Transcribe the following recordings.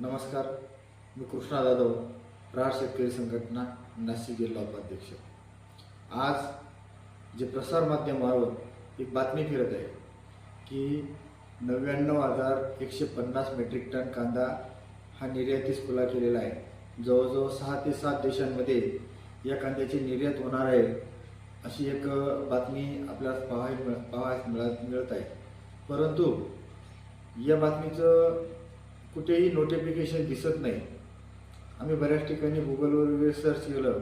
नमस्कार. मी कृष्णा जाधव प्रहार शेतकरी संघटना नाशिक जिल्हा उपाध्यक्ष. आज जे प्रसारमाध्यमावर एक बातमी फिरत आहे की नव्याण्णव हजार एकशे पन्नास मेट्रिक टन कांदा हा निर्यातीस खुला केलेला आहे. जवळजवळ सहा ते सात देशांमध्ये या कांद्याची निर्यात होणार आहे अशी एक बातमी आपल्याला पाहाय पाहायला मिळत मिळत आहे. परंतु या बातमीचं कुठेही नोटिफिकेशन दिसत नाही. आम्ही बऱ्याच ठिकाणी गुगलवर वगैरे सर्च केलं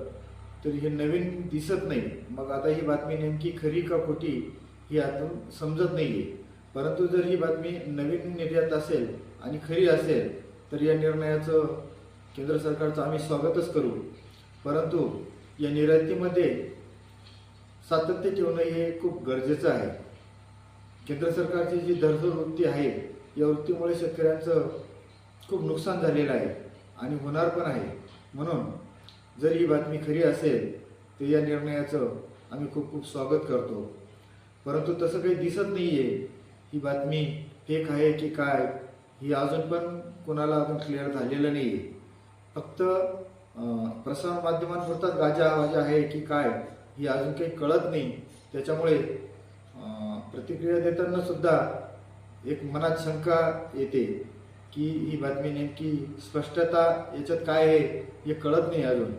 तर हे नवीन दिसत नाही. मग आता ही बातमी नेमकी खरी का खोटी ही अजून समजत नाही आहे परंतु जर ही बातमी नवीन निर्यात असेल आणि खरी असेल तर या निर्णयाचं केंद्र सरकारचं आम्ही स्वागतच करू. परंतु या निर्यातीमध्ये सातत्य ठेवणं हे खूप गरजेचं आहे. केंद्र सरकारची जी धरधर वृत्ती आहे या वृत्तीमुळे शेतकऱ्यांचं खूप नुकसान झालेलं आहे आणि होणार पण आहे. म्हणून जर ही बातमी खरी असेल तर या निर्णयाचं आम्ही खूप खूप स्वागत करतो. परंतु तसं काही दिसत नाही आहे ही बातमी फेक आहे की काय ही अजून पण कोणाला अजून क्लिअर झालेलं नाही आहे फक्त प्रसारमाध्यमांपुरताच गाजावाजा आहे की काय ही अजून काही कळत नाही. त्याच्यामुळे प्रतिक्रिया देताना सुद्धा एक मनात शंका येते. की ही बातमी नेमकी स्पष्टता याच्यात काय आहे हे कळत नाही अजून.